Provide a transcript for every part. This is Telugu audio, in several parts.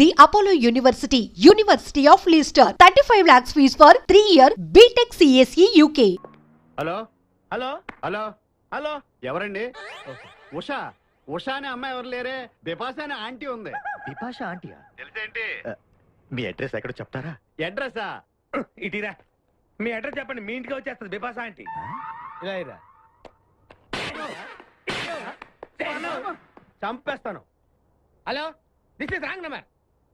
The Apollo University, University of Leicester. 35 lakhs fees for 3 year BTech CSE UK. Hello? Hello? Hello? Hello? ఎవరండి? ఉషా. ఉషా అనే అమ్మాయి ఎవరు లేరే? బిపాస అనే ఆంటీ ఉంది. బిపాషా ఆంటీయా? తెలిసేంటి? మీ అడ్రస్ ఎక్కడో చెప్తారా? అడ్రస్సా ఇటీరా. మీ అడ్రస్ చెప్పండి మీ ఇంటికి వచ్చేస్తుంది బిపాసా ఆంటీ. ఇలా ఇరా. చంపేస్తాను. Hello? This is wrong number.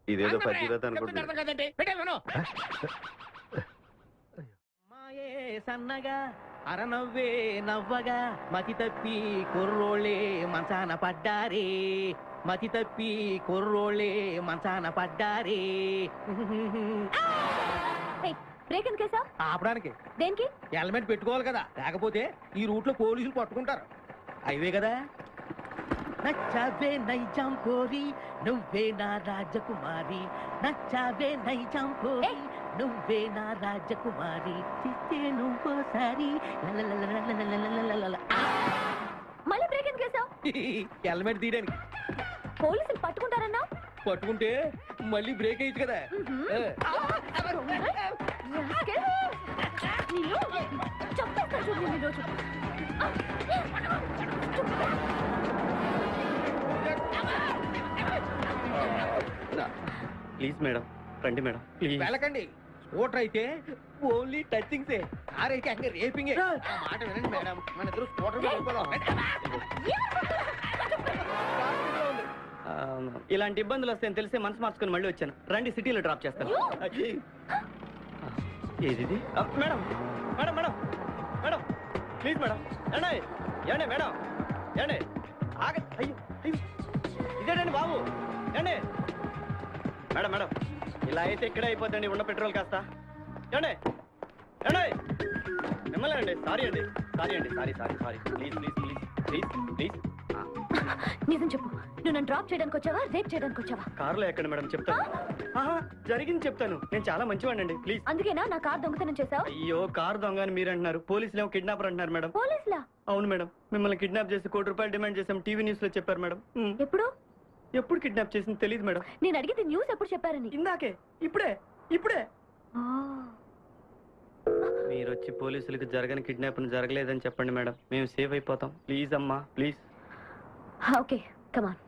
ఇదేదో పచ్చిరత అనుకుంటున్నా. కదండి. పెట్టేమను మాయే సన్నగా అరనవ్వే నవ్వగా మతి తప్పి కుర్రోళ్ళే మంచాన పడ్డారే. మతి తప్పి కుర్రోళ్ళే మంచాన పడ్డారే. బ్రేక్ ఎందుకు వేసావ్? ఆపడానికి. దేనికి? హెల్మెట్ పెట్టుకోవాలి కదా. లేకపోతే ఈ రూట్లో పోలీసులు పట్టుకుంటారు. హైవే కదా. నచ్చావే నైజాం కోరి నువ్వే నా రాజకుమారి నచ్చావే నైజాం కోరి నువ్వే నా రాజకుమారి చిత్తే నువ్వోసారి మళ్ళీ బ్రేక్ ఎందుకు వేసావు హెల్మెట్ తీయడానికి పోలీసులు పట్టుకుంటారన్నా పట్టుకుంటే మళ్ళీ బ్రేక్ అయ్యింది కదా చంపేస్తా చూడండి ఈరోజు ప్లీజ్ మేడం రండి మేడం ప్లీజ్. వెళ్ళకండి. స్కూటర్ అయితే ఓన్లీ టచింగ్ సే కార్ అయితే అక్కడ రేపింగ్ మాట వినండి మేడం. మన ఇద్దరు స్కూటర్ మీద వెళ్ళిపోదాం. ఇలాంటి ఇబ్బందులు వస్తాయని తెలిసే మనసు మార్చుకుని మళ్ళీ వచ్చాను. రండి సిటీలో డ్రాప్ చేస్తాను. ఏది madam madam madam madam please madam. ఏండి ఏండి మేడం ఏండి ఆగ అయ్యో అయ్యో. ఇదేనండి బాబు? ఏండి మేడం మేడం. ఇలా అయితే ఇక్కడే అయిపోద్దండి ఉన్న పెట్రోల్ కాస్త. ఏండి మిమ్మల్ని అండి సారీ అండి. సారీ అండి sorry sorry sorry. Please please please please please. నిజం చెప్పు. నువ్వు నన్ను డ్రాప్ చేయడానికి వచ్చావా రేప్ చేయడానికి వచ్చావా? కారులో ఎక్కడ మేడం చెప్తాను. ఆహా, జరిగింది చెప్తాను. నేను చాలా మంచివాడండి ప్లీజ్. అందుకేనా? నా కార్ దొంగతనం చేసావు అయ్యో కారు దొంగ అని మీరు అంటున్నారు. పోలీసులు ఏమో కిడ్నాపర్ అంటున్నారు మేడం. పోలీసులా? అవును మేడం. మిమ్మల్ని కిడ్నాప్ చేసి కోటి రూపాయలు డిమాండ్ చేసాం టీవీ న్యూస్లో చెప్పారు మేడం. ఎప్పుడు? ఎప్పుడు కిడ్నాప్ చేసింది తెలియదు మేడం. నేను అడిగింది న్యూస్ ఎప్పుడు చెప్పారని. ఇందాకే ఇప్పుడే ఇప్పుడే. ఆ, మీరు వచ్చి పోలీసులకు జరగని కిడ్నాప్ జరగలేదని చెప్పండి మేడం. మేము సేఫ్ అయిపోతాం. ప్లీజ్ అమ్మా please okay come on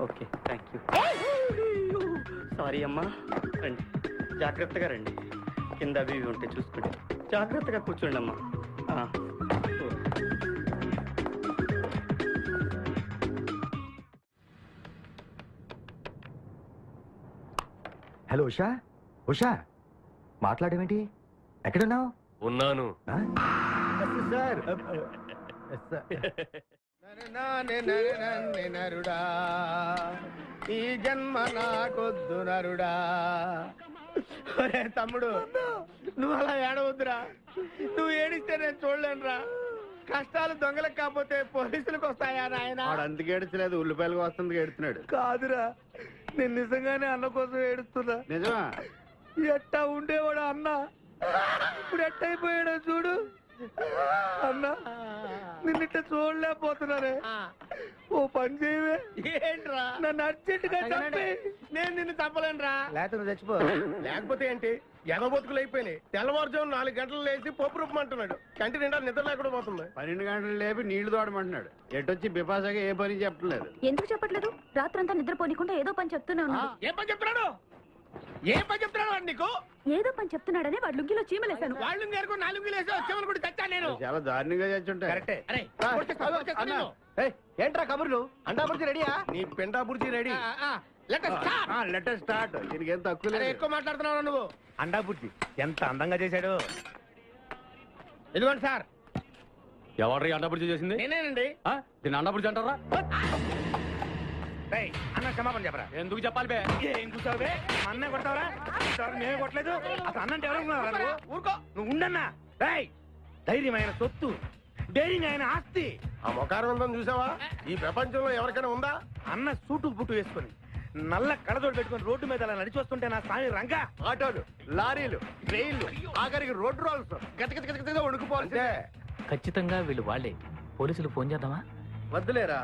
okay thank you sorry అమ్మా. రండి జాగ్రత్తగా రండి. కింద అవి ఇవి ఉంటే చూసుకోండి జాగ్రత్తగా కూర్చోండి అమ్మా. హలో ఉషా? ఉషా మాట్లాడేమేంటి ఎక్కడున్నావు? ఉన్నాను. సార్ నరుడా. ఈ జన్మ నాకొద్దు నరుడా. తమ్ముడు నువ్వు అలా ఏడవద్దురా. నువ్వు ఏడిస్తే నేను చూడలేనురా. కష్టాలు దొంగలకు కాకపోతే పోలీసులకు వస్తాయా నాయన? వాడు అందుకే ఏడ్చలేదు ఉల్లిపాయలకు వస్తుంది ఏడుతున్నాడు కాదురా నేను నిజంగానే అన్న కోసం ఏడుస్తున్నా. నిజమా? ఎట్టా ఉండేవాడు అన్న? ఇప్పుడు ఎట్టయిపోయాడో చూడు. అన్న నిన్నిట్ట చూడలేకపోతున్నారే ఓ పని చేయవే. ఏంట్రా? నన్ను అర్జెంటుగా చంపి. నేను నిన్ను చంపలేనురా. లేకపోతే నువ్వు చచ్చిపో. లేకపోతే ఏంటి? ఎగబొతుకులు అయిపోయినాయి. తెల్లవారుజాము నాలుగు గంటలు లేచి పప్పు రూపమంటున్నాడు కంటి నిండా నిద్ర లేకుండా పోతుంది. పన్నెండు గంటలు లేపి నీళ్ళు తోడమంటున్నాడు. ఎటొచ్చి బిపాసగా ఏ పని చెప్పట్లేదు. ఎందుకు చెప్పట్లేదు? రాత్రంతా నిద్రపోనీకుండా ఏదో పని చెప్తూనే ఉన్నాడు. ఏం పని చెప్తున్నాడు? ఏం పని చెప్తున్నాడు వాడు నీకు? ఏదో పని చెప్తున్నాడని వాడు లుంగిలో చీమలేశాను. వాళ్ళు నేరుకు నాలుగు వేసి వచ్చేవాళ్ళు కూడా చచ్చా నేను? చాలా దారుణంగా చచ్చుంటాయి కరెక్టే. అరే కొట్టేస్తా, కొట్టేస్తా నేను. ఏంట్రా కబుర్లు? అండాపుడిచి రెడీయా? నీ పెండా బుర్జీ రెడీ. లెటర్ స్టార్ట్ దీనికి ఏం తక్కువ అరే లేదు. ఎక్కువ మాట్లాడుతున్నావు నువ్వు. అండాపుర్తి ఎంత అందంగా చేశాడు. ఇదిగోండి సార్. ఎవరు అన్నప్పుడు చేసింది? నేనేనండి. ఆ? దీన్ని అన్నప్పుడు అంటారా? రేయ్, అన్న క్షమాపణ చెప్పరా? ఎందుకు చెప్పాలి బే? ఏం కూర్చోవే అన్నే కొడతావరా? ఇంతవరకు మేమే కొట్టలేదు. అసలు అన్నంటే ఎవరు నువ్వు? ఊరుకో. నువ్వు ఉండన్నా. రేయ్ ధైర్యమైన సొత్తు డైరింగ్ అయిన ఆస్తి. ఆ ఉందని చూసావా? ఈ ప్రపంచంలో ఎవరికైనా ఉందా? అన్న సూటు బుట్టు వేసుకొని నల్ల కడదోడు పెట్టుకొని రోడ్డు మీద అలా నడిచి వస్తుంటే నా స్వామి రంగా. ఆటోలు లారీలు ట్రైన్లు ఆఖరికి రోడ్డు రోల్స్. గతగత గతగత వణుకుపోవాలి ఖచ్చితంగా వీళ్ళు వాళ్ళే. పోలీసులు ఫోన్ చేద్దామా? వద్దులేరా.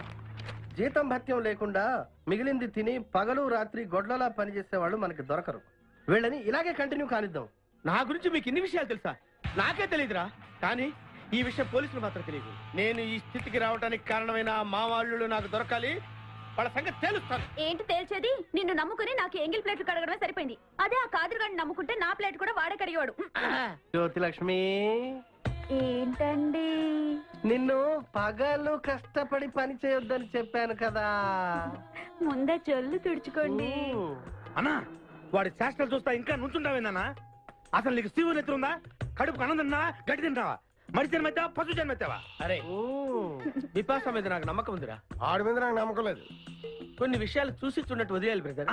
జీతం భత్యం లేకుండా మిగిలింది తిని పగలు రాత్రి గొడ్లలా పనిచేసే వాళ్ళు మనకి దొరకరు. వీళ్ళని ఇలాగే కంటిన్యూ కానిద్దాం. నా గురించి మీకు ఇన్ని విషయాలు తెలుసా? నాకే తెలియదురా కానీ ఈ విషయం పోలీసులు మాత్రం తెలియదు. నేను ఈ స్థితికి రావడానికి కారణమైన మా వాళ్ళు నాకు దొరకాలి. వాళ్ళ సంగతి తెలుస్తాను. ఏంటి తేల్చేది? నిన్ను నమ్ముకుని నాకు ఎంగిల్ ప్లేట్లు కడగడమే సరిపోయింది. అదే ఆ కాదురుగాడిని నమ్ముకుంటే నా ప్లేట్ కూడా వాడే కడిగేవాడు. జ్యోతి లక్ష్మి ఏంటండి? నిన్ను పగలు కష్టపడి పని చేయొద్దని చెప్పాను కదా. ముందే చొల్లు తుడుచుకోండి. అన్నా వాడి చేష్టలు చూస్తా ఇంకా నుంచుంటావేందన్నా అసలు నీకు శివుని ఎత్తురుందా కడుపు అన్నం తిన్నా గడ్డి తింటావా? మడి జన్మెత్తావా? పశు జన్మెత్తావా? అరే. విపాస మీద నాకు నమ్మకం ఉందిరా. ఆడి మీద నాకు నమ్మకం లేదు. కొన్ని విషయాలు చూసి చూడట్టు వదిలేయాలి బ్రదర్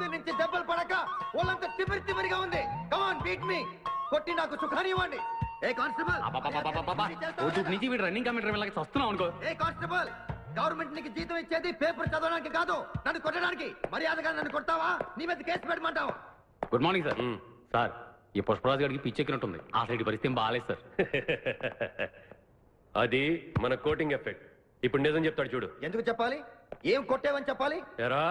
పొద్దు నుంచి దెబ్బలు పడక ఒళ్ళంతా తిమిరి తిమిరిగా ఉంది. కమాన్ బీట్ మీ కొట్టి నాకు సుఖాన్ని ఇవ్వండి. ఏ కానిస్టేబుల్? నుంచి వీడు రన్నింగ్ కమిటర్ వెళ్ళకి వస్తున్నావు అనుకో. ఏ కానిస్టేబుల్? గవర్నమెంట్ నీకు జీతం ఇచ్చేది పేపర్ చదవడానికి కాదు నన్ను కొట్టడానికి. మర్యాదగా నన్ను కొడతావా? నీ మీద కేసు పెట్టమంటావు. గుడ్ మార్నింగ్ సార్ సార్ ఈ పుష్పరాజు గారికి పిచ్చెక్కినట్టుంది ఆ సైడ్ పరిస్థితి బాగాలేదు సార్ అది మన కోటింగ్ ఎఫెక్ట్. ఇప్పుడు నిజం చెప్తాడు చూడు. ఎందుకు చెప్పాలి? ఏం కొట్టేవని చెప్పాలి? ఎరా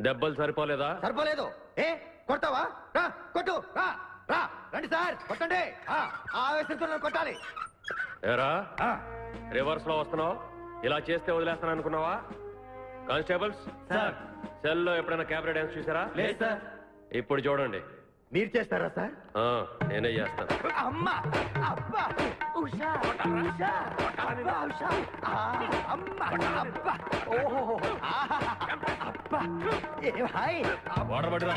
దెబ్బలు సరిపోలేదా? సరిపోలేదు. ఏ కొడతావా? రా కొట్టు రా రా. రండి సార్ కొట్టండి. ఆ, ఆ ఆవేశంతో నన్ను కొట్టాలి. ఎరా రివర్స్లో వస్తున్నావు? ఇలా చేస్తే వదిలేస్తాను అనుకున్నావా? కానిస్టేబుల్స్? సార్. సెల్లో ఎప్పుడైనా కెమెరా డాన్స్ చూసారా? లేదు సార్. ఇప్పుడు చూడండి. మీరు చేస్తారా సార్? ఆ, నేనే చేస్తాను అమ్మా అబ్బా ఉషా ఉషా అబ్బా ఉషా ఆ, అమ్మా అబ్బా ఓహో ఆహా, అబ్బా ఏ హాయ్ వాటర్ పట్టురా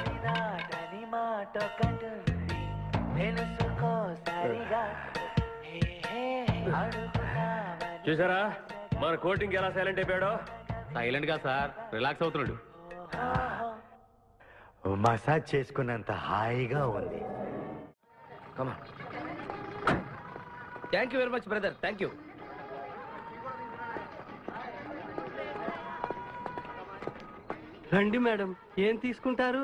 చూసారా? మన కోటింగ్ ఎలా సైలెంట్ అయిపోయాడో? సైలెంట్గా సార్. రిలాక్స్ అవుతున్నాడు. మసాజ్ చేసుకున్నంత హాయిగా ఉంది. Thank you very much brother thank you రండి మేడం. ఏం తీసుకుంటారు?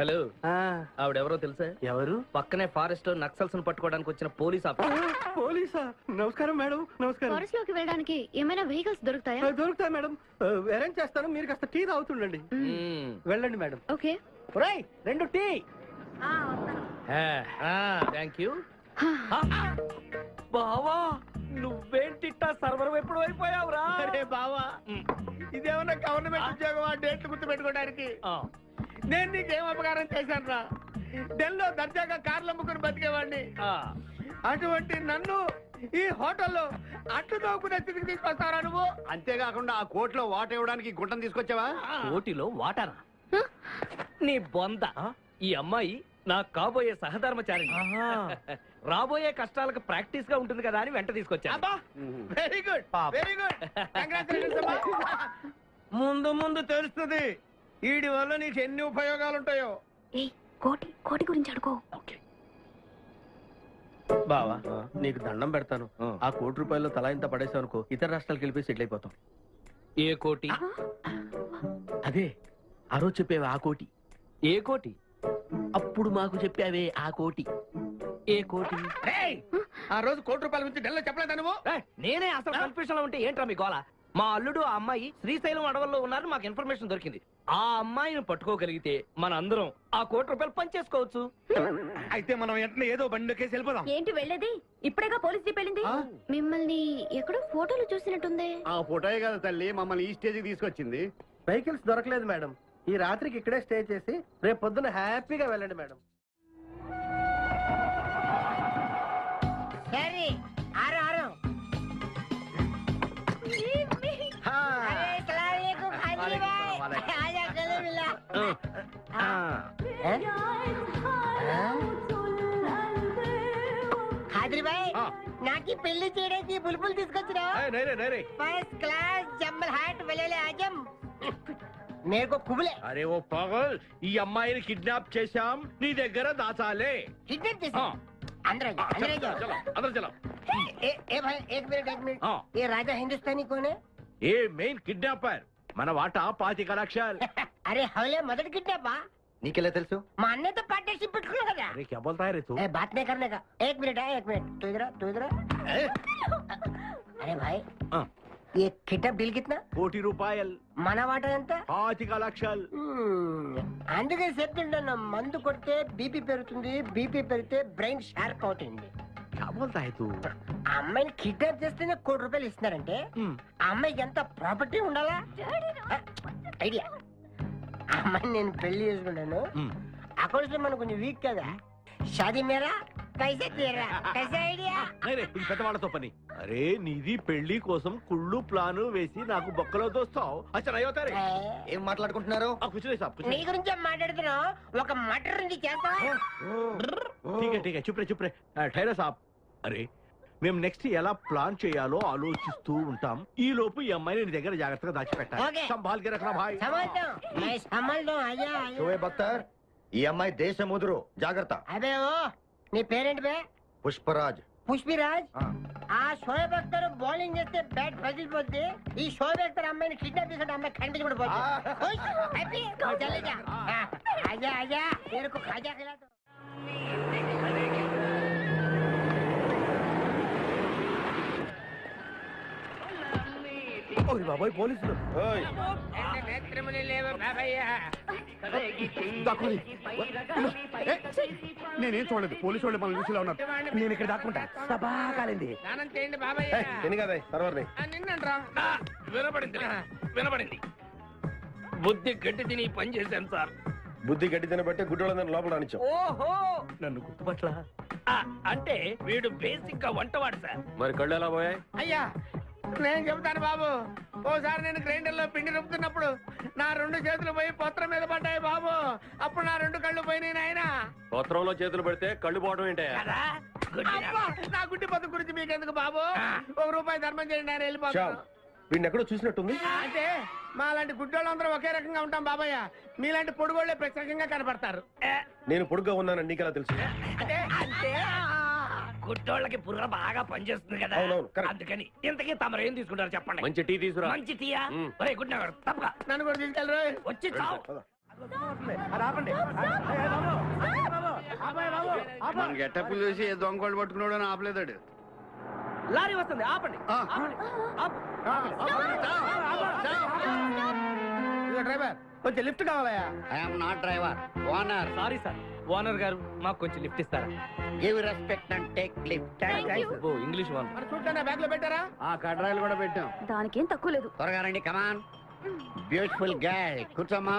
హలో. ఆ, ఆవిడెవరో తెలుసా? ఎవరు? పక్కనే ఫారెస్ట్లో నక్సల్స్ పట్టుకోవడానికి వచ్చిన పోలీస్ ఆఫీసర్. పోలీసా? నమస్కారం మేడం నమస్కారం. ఫారెస్ట్లోకి వెళ్ళడానికి ఏమైనా వెహికల్స్ దొరుకుతాయా? దొరుకుతాయి మేడం. అరేంజ్ చేస్తాను. మీరు కాస్త టీ తాగుతుండండి. వెళ్ళండి మేడం. ఓకే. ఒరేయ్ రెండు టీ. థ్యాంక్ యూ బావా నువ్వేంటిట్టా సర్వర్ ఎప్పుడు అయిపోయావురా? అరే బావా ఇదేమన్నా గవర్నమెంట్ ఉద్యోగం ఆ డేట్లు గుర్తు పెట్టుకోవడానికి. నేను నీకేం అపకారం చేశాను రా ఢిల్లో దర్జాగా కార్లు అమ్ముకుని బతికేవాడిని. అటువంటి నన్ను ఈ హోటల్లో అట్లు తోకునే స్థితికి తీసుకొస్తారా నువ్వు? అంతేకాకుండా ఆ కోర్టులో వాట ఇవ్వడానికి గుంటను తీసుకొచ్చావా? ఓటిలో వాటానా నీ బొంద. ఈ అమ్మాయి నా కాబోయే సహధర్మచారి రాబోయే కష్టాలకు ప్రాక్టీస్గా ఉంటుంది కదా అని వెంట తీసుకొచ్చా అబ్బా! వెరీ గుడ్ వెరీ గుడ్ ముందు ముందు తెలుస్తుంది. వీడి వల్ల నీకు ఎన్ని ఉపయోగాలు ఉంటాయో ఏ కోటి కోటి గురించి అడుకో. బావా నీకు దండం పెడతాను. ఆ. కోటి రూపాయల్లో తలా ఇంత పడేసావు అనుకో ఇతర రాష్ట్రాలకు వెళ్ళిపోయి సెటిల్ అయిపోతాం. ఏ కోటి? అదే ఆ రోజు చెప్పేవి ఆ కోటి? ఏ కోటి? అప్పుడు మాకు చెప్పావే ఆ కోటి. ఏ కోటి? ఆ రోజు కోటి రూపాయల గురించి ఢిల్లో చెప్పలేదా నువ్వు? ఏయ్, నేనే అసలు కన్ఫ్యూషన్లో ఉంటే ఏంట్రా మీ గోల? మా అల్లుడు ఆ అమ్మాయి శ్రీశైలం అడవుల్లో ఉన్నారని మాకు ఇన్ఫర్మేషన్ దొరికింది. ఆ అమ్మాయిని పట్టుకోగలిగితే మన అందరం ఆ కోటి రూపాయలు పంచేసుకోవచ్చు అయితే మనం వెంటనే ఏదో బండి కేసి వెళ్ళిపోదాం. ఏంటి వెళ్ళేది? ఇప్పుడేగా పోలీస్ జీప్ వెళ్ళింది? మిమ్మల్ని ఎక్కడో ఫోటోలు చూసినట్టుంది. ఆ ఫోటోయే కదా తల్లి మమ్మల్ని ఈ స్టేజ్కి తీసుకొచ్చింది. వెహికల్స్ దొరకలేదు మేడం. ఈ రాత్రికి ఇక్కడే స్టే చేసి రేపు పొద్దున హ్యాపీగా వెళ్ళండి మేడం. సరే ఆరు ఆరు. ఖాద్రిబాయ్ నాకు పెళ్ళి చేయడానికి బుల్బుల్ తీసుకొచ్చినా ఫస్ట్ క్లాస్ జంబల్ హాట్ వెళ్ళలే ఆజం. మేరకు కుబులే అరే ఓ పగల్ ఈ అమ్మాయిని కిడ్నాప్ చేశాం నీ దగ్గర దాచాలే కిడ్నాప్ చేసి अंदर आ जाओ अंदर आ जाओ అందరు చలో ए, ए भाई एक मिनट एक मिनट हाँ। ये राजा हिंदुस्तानी कौन है ఏ మెయిన్ కిడ్నాపర్ మన వాటా పాతిక లక్షలు అరే హవలే మొదటి కిడ్నాపా నీకెలా తెలుసు మా అన్నయ్యతో పార్ట్నర్షిప్ పెట్టుకున్నావు కదా अरे क्या बोलता है रे तू ए, बात नहीं करने का एक मिनट है एक मिनट तू इधर आ, तू इधर आ। अरे भाई हाँ। ये किटअप डील कितना కోటి రూపాయలు మన వాట ఎంత పాతిక లక్షలు మ్మ్. అందుకే చెప్తుంటాను మందు కొడితే బీపీ పెరుగుతుంది బీపీ పెరిగితే బ్రెయిన్ షార్ప్ అవుతుంది क्या बोलता है तू ఆ అమ్మాయిని కిడ్నాప్ చేస్తేనే కోటి రూపాయలు ఇస్తున్నారంటే ఆ అమ్మాయికి ఎంత ప్రాపర్టీ ఉండాలా ఐడియా ఆ అమ్మాయిని నేను పెళ్లి చేసుకుంటాను మ్మ్. అకౌంట్స్ లో మనం కొంచెం వీక్ కదా షాదీ మేరా పైసా తీరా కైసా ఐడియా అరే ఇది పెద్దవాళ్ళతో పని అరే నీది పెళ్లి కోసం కుళ్ళు ప్లాను వేసి నాకు బొక్కలో దోస్తావు అచ్చా అయ్యోతారే ఏం మాట్లాడుకుంటున్నారు కూర్చునే సాబ్ నీ గురించే మాట్లాడుతున్నావు ఒక మటర్ నుంచి చేస్తావా ठीक है ठीक है चुप रहे चुप रहे ఆ, ठहरा సాబ్ అరే మేము నెక్స్ట్ ఎలా ప్లాన్ చేయాలో ఆలోచిస్తూ ఉంటాం ఈ లోపు ఈ అమ్మాయిని నీ దగ్గర జాగ్రత్తగా దాచిపెట్టాలి okay. Sambhal K రఖనా Bhai సంభాల్తాం my సంభాల్తాం అయ్యా అయ్యా షోయబ్ అఖ్తర్ ఈ అమ్మాయి దేశ ముదురు జాగ్రత్త అదే ఓ నీ పేరేంటి బే? పుష్పరాజ్. పుష్పిరాజ్? ఆ. షోయబ్ అఖ్తర్ బౌలింగ్ చేస్తే బ్యాట్ పగిలిపోద్ది ఈ షోయబ్ అఖ్తర్ అమ్మాయిని కిడ్నాప్ చేసిన అమ్మాయి కనిపించబడిపోద్ది బాబాయ్ పోలీసులు. దాక్కుని. నేనేం చూడలేదు. పోలీసు వాళ్ళు మన చూసిలా ఉన్నారు. నేను ఇక్కడ దాక్కుంటా. సభా కాలింది స్నానం చేయండి బాబయ్య. ఎన్ని కదా సర్వర్ని. ఆ, నిన్నంట్రా ఆ, వినపడింది వినపడింది. బుద్ధి గట్టి తిని పని చేశాను సార్. బుద్ధి గడ్డి తినబట్టే గుడ్డోళ్ళందరినీ లోపల రానిచ్చాం. ఓహో. నన్ను గుర్తుపట్ల ఆ, అంటే వీడు బేసిక్గా వంటవాడు సార్. మరి కళ్ళు ఎలా పోయాయి? అయ్యా నేను చెబుతాను బాబు. ఓసారి నేను గ్రైండర్లో పిండి రుబ్బుతున్నప్పుడు నా రెండు చేతులు పోయి పొత్రం మీద పడ్డాయి బాబు. అప్పుడు నా రెండు కళ్ళు పోయినాయి నాయన. పత్రంలో చేతులు పెడితే కళ్ళు పోవడం ఏంటే? అబ్బా, నా గుడ్డి పొత్తు గురించి మీకెందుకు బాబు? ఒక రూపాయి ధర్మం చేయండి ఆయన వెళ్ళిపోతాను. వీడిని ఎక్కడో చూసినట్టుంది. అంటే మా లాంటి గుడ్డోళ్ళందరూ ఒకే రకంగా ఉంటాం బాబయ్య. మీలాంటి పొడుగోళ్ళే ప్రత్యేకంగా కనపడతారు. నేను పొడుగ్గా ఉన్నానని నీకెలా తెలుసు? అంటే అంటే గుడ్డోళ్ళకి బుర్ర బాగా పనిచేస్తుంది కదా. అవునవును, correct. అందుకని ఇంతకీ తమరు ఏం తీసుకుంటారు చెప్పండి. మంచి టీ తీసురా మంచి తీయా మ్. ఒరే గుడ్ నగర్ తప్పగా నన్ను కూడా తీసుకెళ్ళరు? వచ్చి చావు. మన గెట్టప్పులు చూసి ఏ దొంగోళ్ళు పట్టుకున్నాడు అని ఆపలేదాడు. లారీ వస్తుంది ఆపండి. ఆపండి. ఆపు. డ్రైవర్ కొంచెం lift కావాలయా I'm not driver owner. Sorry sir. Owner గారు మాకు కొంచెం లిఫ్ట్ ఇస్తారా? Give respect and take lift oh English one మరి చూడటానికి బ్యాగ్లో పెట్టారా? ఆ కడ్రాయిలు కూడా పెట్టాం. దానికేం తక్కువ లేదు. త్వరగా రండి కమాన్ బ్యూటిఫుల్ గాయ్ కూర్చోమ్మా.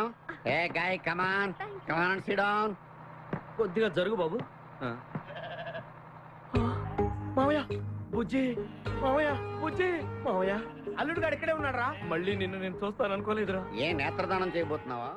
ఏ guy come on come on sit down కొద్దిగా జరుగు బాబు. మావయ్య. బుజ్జి. మావయ్య బుజ్జి. మావయ్య అల్లుడు గారు ఇక్కడే ఉన్నాడు రా మళ్ళీ నిన్ను నేను చూస్తాను అనుకోలేదురా. ఏ నేత్రదానం చేయబోతున్నావా?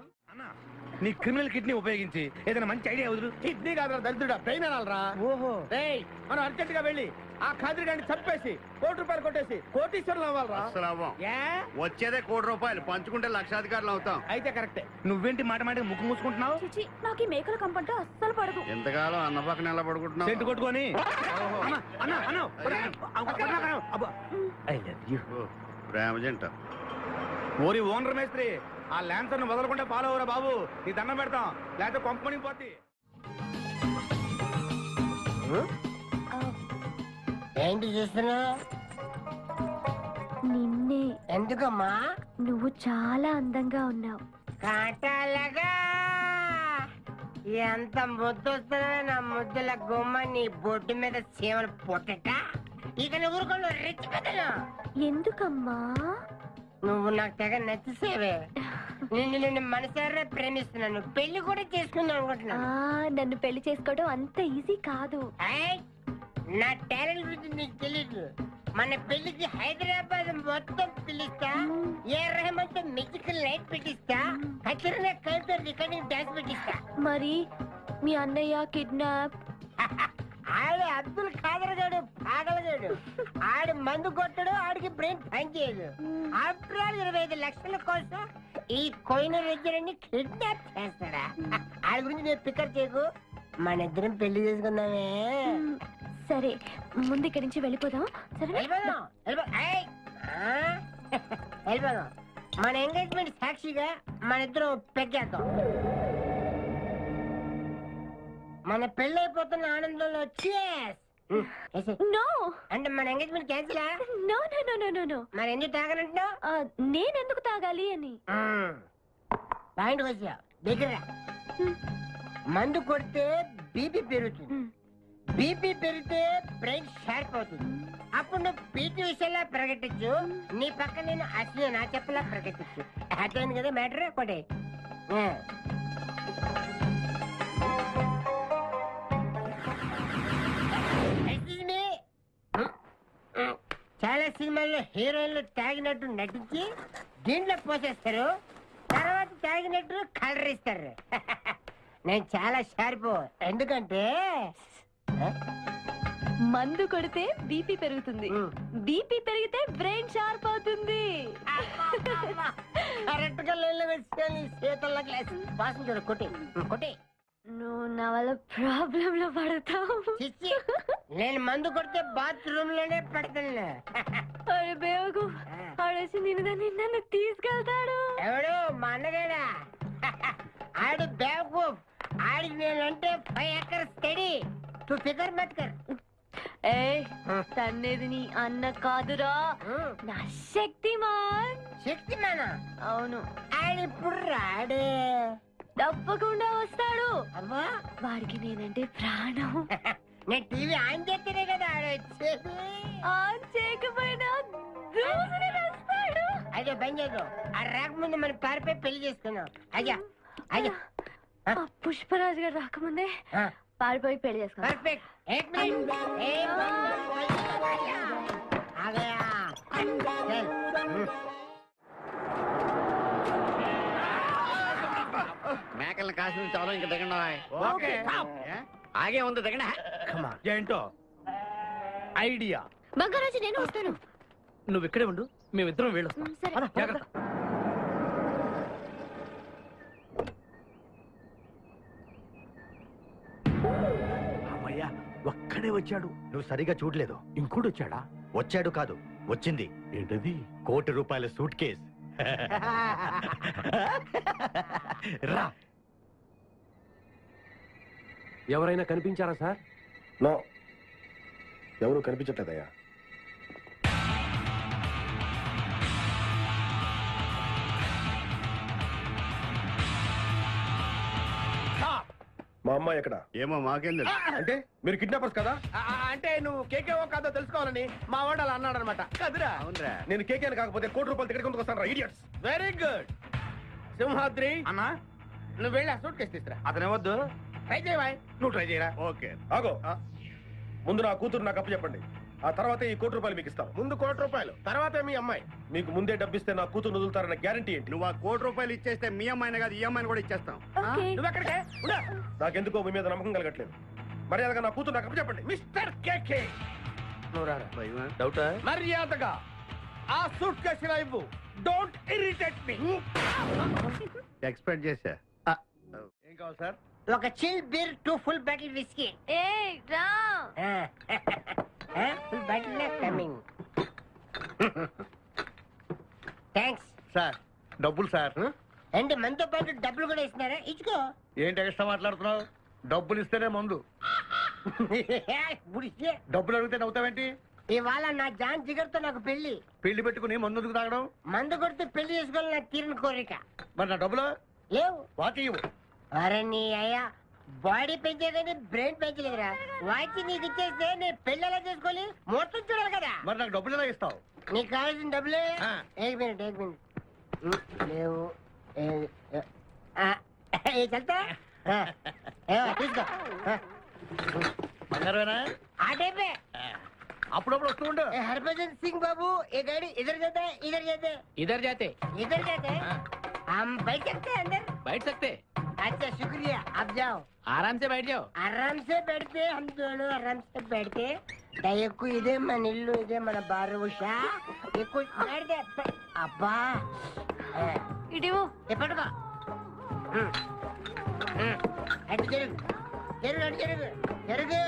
నీ క్రిమినల్ కిడ్నీ ఉపయోగించి ఏదైనా మంచి ఐడియా వదులు. కిడ్నీ కాదురా దరిద్రుడా బ్రెయిన్ అనాలరా. ఓహో. రేయ్ మనం అర్జెంట్గా వెళ్ళి ఆ ఖాదిరి గారిని చంపేసి కోటి రూపాయలు కొట్టేసి కోటీశ్వరులు అవ్వాలరా. అసలు అవ్వం. ఏ వచ్చేదే కోటి రూపాయలు పంచుకుంటే లక్షాధికారులు అవుతాం. అయితే కరెక్టే. నువ్వేంటి మాట మాట ముక్కు మూసుకుంటున్నావు? చిచి నాకు ఈ మేకల కంపంటే అస్సలు పడదు ఎంతకాలం అన్న పక్కన ఎలా పడుకుంటున్నావు? సెంటు కొట్టుకొని. అన్న, అన్న, అన్న, అన్న, అన్న, అన్న, అబ్బా. I love you. ఓ, ప్రేమ జంట. ఓరి ఓనర్ మేస్త్రి ఆ ల్యాన్సర్ను వదలకుండా ఫాలో అవరా బాబు? నీ దండం పెడతాం. లేకపోతే కొంపని పోతే ఏంటి చూస్తున్నా? నిన్నే. ఎందుకమ్మా? నువ్వు చాలా అందంగా ఉన్నావు. కాటాలగా! ఎంత ముద్దు వస్తుందో నా ముద్దుల గుమ్మ నీ బొడ్డు మీద చీమలు పొట్టట. ఇక నువ్వు ఎందుకమ్మా? నువ్వు నాకు తెగ నచ్చేసేవే. నిన్ను నిన్ను మనసారా ప్రేమిస్తున్నాను. పెళ్ళి కూడా చేసుకుందాం ఆ అనుకుంటున్నాను నన్ను పెళ్ళి చేసుకోవడం అంత ఈజీ కాదు. ఏయ్, నా టాలెంట్ గురించి నీకు తెలీదు. మన పెళ్ళికి హైదరాబాద్ మొత్తం పిలుస్తా. ఏ రెహమాన్తో మ్యూజికల్ నైట్ పెట్టిస్తా. కచరీనా కవిత రికార్డింగ్ డాన్స్ పెట్టిస్తా. మరి మీ అన్నయ్య కిడ్నాప్. ఆడు అబ్దుల్ ఖాదర్ గాడు పాగలగాడు ఆడు మందు కొట్టడు ఆడికి బ్రెయిన్ పనిచేయదు ఆఫ్టర్ ఆల్ ఇరవై ఐదు లక్షల కోసం ఈ కోయిన రెడ్డిని కిడ్నాప్ చేస్తాడా? ఆడి గురించి నేను పికప్ చేయకు. మన ఇద్దరం పెళ్ళి చేసుకుందామే. సరే ముందు ఇక్కడి నుంచి వెళ్ళిపోదాం. సరే వెళ్ళిపోదాం వెళ్ళిపో- ఏయ్! ఆ? వెళ్ళిపోదాం. మన ఎంగేజ్మెంట్ సాక్షిగా మన ఇద్దరం పెగ్గేద్దాం. మన పెళ్ళైపోతున్న ఆనందంలో వేసేయ్. నో! అంటే మన engagement cancel no no no no no no. మరి ఎందుకు తాగనంటున్నావు? నేనెందుకు తాగాలి అని. పాయింట్ వచ్చా దగ్గర మందు కొడితే బీపీ పెరుగుతుంది. బీపీ పెరిగితే బ్రెయిన్ షార్ప్ అవుతుంది. అప్పుడు నువ్వు పీటీ విషయంలో ప్రకటించు నీ పక్క నేను అసలు నా చెప్పలా ప్రకటించు అర్థమైంది కదా మ్యాటర్? ఒకటి. సినిమాల్లో హీరోయిన్లు తాగినట్టు నటించి దీంట్లో పోసేస్తారు. తర్వాత తాగినట్టు కలర్ ఇస్తారు. నేను చాలా షార్ప్. ఎందుకంటే మందు కొడితే బీపీ పెరుగుతుంది. బీపీ పెరిగితే బ్రెయిన్ షార్ప్ అవుతుంది. కరెక్ట్గా లైన్లో వేసుకొని చేతుల్లో గ్లాస్. వాసన చూడు కొట్టి. కొట్టి. నువ్వు నా వల్ల ప్రాబ్లం లో పడతావు. చిచ్చి నేను మందు కొడితే బాత్రూమ్లోనే పడతాను అరే బేవకు ఆడేసి నిన్ను దాన్ని నన్ను తీసుకెళ్తాడు. ఎవడు? మా అన్నగాడా? ఆడు బేవకు ఆడికి నేనంటే ఫైవ్ ఎకర్ స్టడీ తు ఫికర్ మత్ కర్ ఏ తన్నేది నీ అన్న కాదురా. నా శక్తిమాన్. శక్తిమాన? అవును. ఆయన ఇప్పుడు రాడే. తప్పకుండా వస్తాడు. అమ్మా. వాడికి నేనంటే ప్రాణం. నేను టీవీ ఆన్ చేస్తేనే కదా ఆన్ చేయకపోయినా వస్తాడు బంద్ చేద్దు ఆ రాకముందు మనం పారిపోయి పెళ్ళి చేసుకున్నాం అయ్యా అయ్యా. ఆ పుష్పరాజు గారు రాకముందే పారిపోయి పెళ్ళి చేసుకున్నాం పర్ఫెక్ట్ మేకల్ని కాసిన చాలా ఇంకా దిగండి ఓకే. ఏ? ఆగే ఉంది దిగండి. ఏంటో? ఐడియా. బంగారాజు నేను వస్తాను. నువ్వు ఇక్కడే ఉండు మేమిద్దరం వెళ్ళొస్తాం. సరే. పద, జాగ్రత్త. అమ్మయ్యా ఒక్కడే వచ్చాడు. నువ్వు సరిగా చూడలేదు. ఇంకోటి వచ్చాడా వచ్చాడు కాదు వచ్చింది. ఏంటది? కోటి రూపాయల సూట్ కేస్. రా. ఎవరైనా కనిపించారా సార్? నో. ఎవరు కనిపించట్లేదయ్యా. మా అమ్మాయి ఎక్కడ? ఏమో మాకేం తెలుసు అంటే మీరు కిడ్నాపర్స్ కదా? ఆ, ఆ, అంటే నువ్వు కేకేవో కాదో తెలుసుకోవాలని మా వాడు అలా అన్నాడు అనమాట కదురా. అవునరా. నేను కేకే కాకపోతే కోటి రూపాయలు టికెట్ కొందుకు వస్తాను ఇడియట్స్ వెరీ గుడ్ సింహాద్రి అన్నా? నువ్వు వెళ్ళి ఆ సూట్ కేసు తీసుకురా. అతనే వద్దు ట్రై చేయవా నువ్వు ట్రై చేయరా? ఓకే. ఆగో. ముందు నా కూతురు నాకు అప్పు చెప్పండి. ఆ తర్వాత ఈ కోటి రూపాయలు మీకు ఇస్తాను ముందు కోటి రూపాయలు. తర్వాత మీ అమ్మాయి. మీకు ముందే డబ్బిస్తే నా కూతురు వదులుతారన్న గ్యారంటీ ఏంటి? నువ్వు ఆ కోటి రూపాయలు ఇచ్చేస్తే మీ అమ్మాయిని కాదు ఈ అమ్మాయిని కూడా ఇచ్చేస్తాం. ఓకే. నువ్వు ఎక్కడికే ఉండు. నాకెందుకో మీ మీద నమ్మకం కలగట్లేదు. మర్యాదగా నా కూతురు నాకు చెప్పండి. Mister KK. నువ్వు రారా? భయమా? డౌటా? మర్యాదగా ఆ సూట్ కేసు ఇవ్వు. డోంట్ ఇరిటేట్ మీ ఎక్స్పెక్ట్ చేశా. ఏం కావాలి సార్? ఒక chill beer two full bottle whisky. ఏ రా. Full bottle coming. Thanks sir డబ్బులు సార్ అంటే మనతో పాటు డబ్బులు కూడా ఇస్తున్నారా? ఇచ్చుకో. ఏంటి ఎక్స్ట్రా మాట్లాడుతున్నావు? డబ్బులు ఇస్తేనే మందు. డబ్బులు అడిగితే నవ్వుతావేంటి? ఇవాళ నా జాన్ జిగర్తో నాకు పెళ్ళి పెళ్ళి పెట్టుకుని మందు తాగడం? మందు కొడితే పెళ్ళి చేసుకోవాలి నాకు తీరిన కోరిక. మరి నా డబ్బులు? లేవు. వాటి ఇవ్వు అరే బాడీ పెంచేదని బ్రెయిన్ పెంచలేదురా. వాచి నీకు ఇచ్చేస్తే నేను పెళ్ళలా చేసుకోవాలి మొత్తం చూడాలి కదా. మరి నాకు డబ్బులు ఎలా ఇస్తావు? నీకు కావాల్సిన డబ్బులే. ఆ. మినిట్ ఏక్ మినిట్ లేవు. ఏ- తీసుకో. ఆ, అప్పుడప్పుడు వస్తూ ఉండు. హర్భజన్ సింగ్ బాబు గాడి ఇద్దరు చేద్దా ఇద్దరు చేద్దా ఇద్దరు జాతే ఇద్దరు చేద్దా हम बैठ सकते हैं अंदर बैठ सकते अच्छा शुक्रिया आप जाओ ఆరామ్ సే బయట జావ్ आराम से बैठते हैं, हम दोनों आराम से बैठते हैं। దయకు ఇదే మన ఇల్లు ఇదే మన బారు ఉషా. ఎక్కువ పెడితే పె- అబ్బా. ఇడివు. ఎప్పటికో అటు జరుగు జరుగు అటు జరుగు జరుగు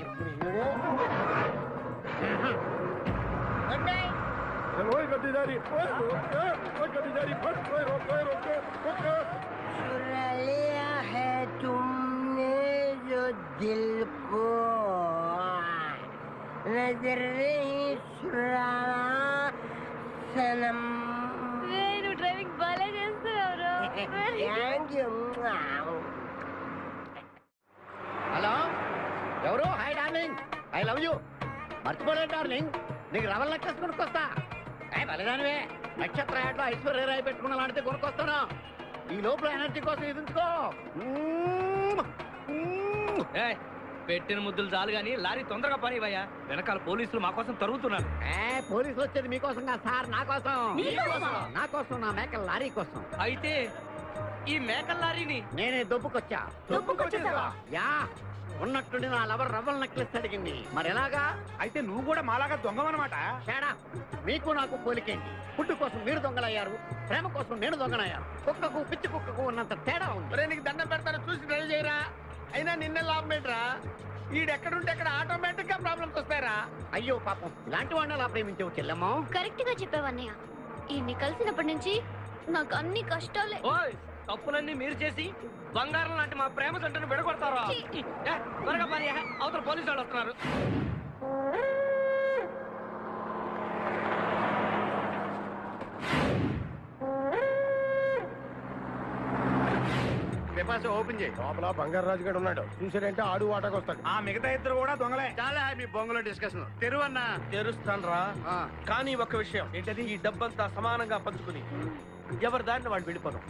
ఇప్పుడు చూడు? Good night చలో ఇక गद्दीदारी ओए, ओए, ओए, गद्दीदारी ओए, ओए, ओए, ओए, ओए, ओए। चुरा लिया है तुमने जो दिल को नजर नहीं चुराना सनम నువ్వు డ్రైవింగ్ బాగా చేస్తున్నావు थैंक यू హలో ఎవరు hi darling I love you మర్చిపోలేదు డార్లింగ్ నీకు రవల్ నెక్లెస్ కొనుక్కొస్తా ఏ బలిదానివే. నక్షత్ర యాడ్లో ఐశ్వర్య రాయ్ పెట్టుకున్న లాంటిది కొనుక్కొస్తాను. ఈ లోపల ఎనర్జీ కోసం ఎదుంచుకో ఏయ్, పెట్టిన ముద్దులు చాలు గాని లారీ తొందరగా పని ఇవ్వయ్యా వెనకాల పోలీసులు మా కోసం తరుగుతున్నారు. ఏ పోలీసులు వచ్చేది మీకోసం కాదు సార్ నా కోసం. నా కోసం నా మేకల లారీ కోసం. అయితే ఈ మేకల లారీని నేనే దొబ్బుకొచ్చా. దొబ్బుకొచ్చేసావా? యా. ఉన్నట్టుండి నా లవర్ రవ్వల్ నెక్లెస్ అడిగింది. మరి ఎలాగా? అయితే నువ్వు కూడా మాలాగా దొంగవన్నమాట తేడా? మీకు నాకు పోలికేంటి? ఫుడ్ కోసం మీరు దొంగలయ్యారు ప్రేమ కోసం నేను దొంగనయ్యాను. కుక్కకు పిచ్చి కుక్కకు ఉన్నంత తేడా ఉంది. నీకు దండం పెడతాను చూసి డ్రైవ్ చేయరా? అయినా నిన్నే లాభం ఏంట్రా? ఈడెక్కడుంటే అక్కడ ఆటోమేటిక్గా ప్రాబ్లమ్స్ వస్తాయరా. అయ్యో పాపం ఇలాంటి వాడిని అలా ప్రేమించవు చెల్లెమ్మో? కరెక్ట్గా చెప్పావన్నయ్య. ఈయన్ని కలిసినప్పటి నుంచి నాకు అన్ని కష్టాలే. ఓయ్ తప్పులన్నీ మీరు చేసి బంగారం లాంటి మా ప్రేమ జంటను విడగొడతారా? త్వరగా పని అవతల పోలీసు వాళ్ళు వస్తున్నారు. ఓపెన్ చేయి. లోపల బంగారు రాజు గారు ఉన్నాడు. చూసాడంటే ఆడు వాటకు వస్తాడు. ఆ మిగతా ఇద్దరు కూడా దొంగలే. చాలా మీ బొంగులో డిస్కషన్. తెరువన్నా తెరుస్తాను రా ఆ. కానీ ఒక విషయం. ఏంటది? ఈ డబ్బంతా సమానంగా పంచుకుని. ఎవరి దారిని వాడు వెళ్ళిపోను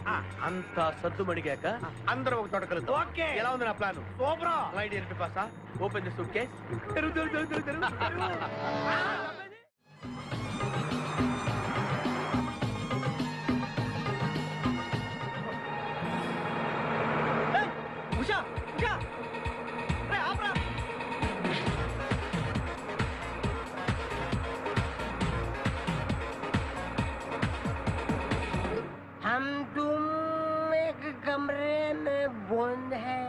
అంతా సద్దు మడిగాక అందరం ఒక తోట కలుద్దాం. ఓకే. ఎలా ఉంది నా plan? Super. Open the suitcase one hand.